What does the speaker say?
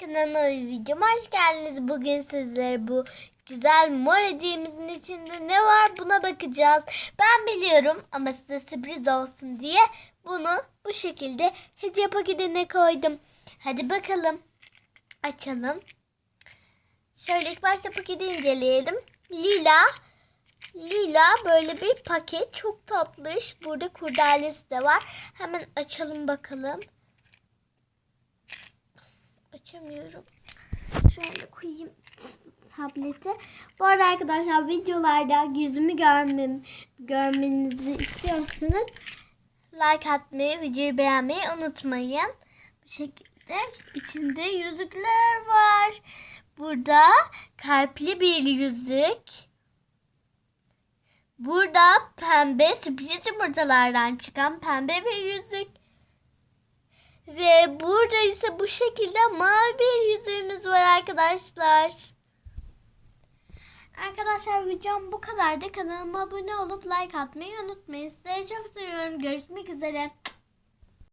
Kanalıma videoma hoş geldiniz. Bugün sizlere bu güzel mor hediyemizin içinde ne var buna bakacağız. Ben biliyorum ama size sürpriz olsun diye bunu bu şekilde hediye paketine koydum. Hadi bakalım. Açalım. Şöyle ilk başta paketi inceleyelim. Lila. Lila böyle bir paket. Çok tatlış. Burada kurdalesi de var. Hemen açalım bakalım. Açamıyorum. Şöyle koyayım tablete. Bu arada arkadaşlar videolarda yüzümü görmem, görmenizi istiyorsanız like atmayı, videoyu beğenmeyi unutmayın. Bu şekilde içinde yüzükler var. Burada kalpli bir yüzük. Burada pembe sürpriz yumurtalardan çıkan pembe bir yüzük. Ve ise bu şekilde mavi bir yüzüğümüz var arkadaşlar. Arkadaşlar videom bu kadardı. Kanalıma abone olup like atmayı unutmayın. Sizleri çok seviyorum. Görüşmek üzere.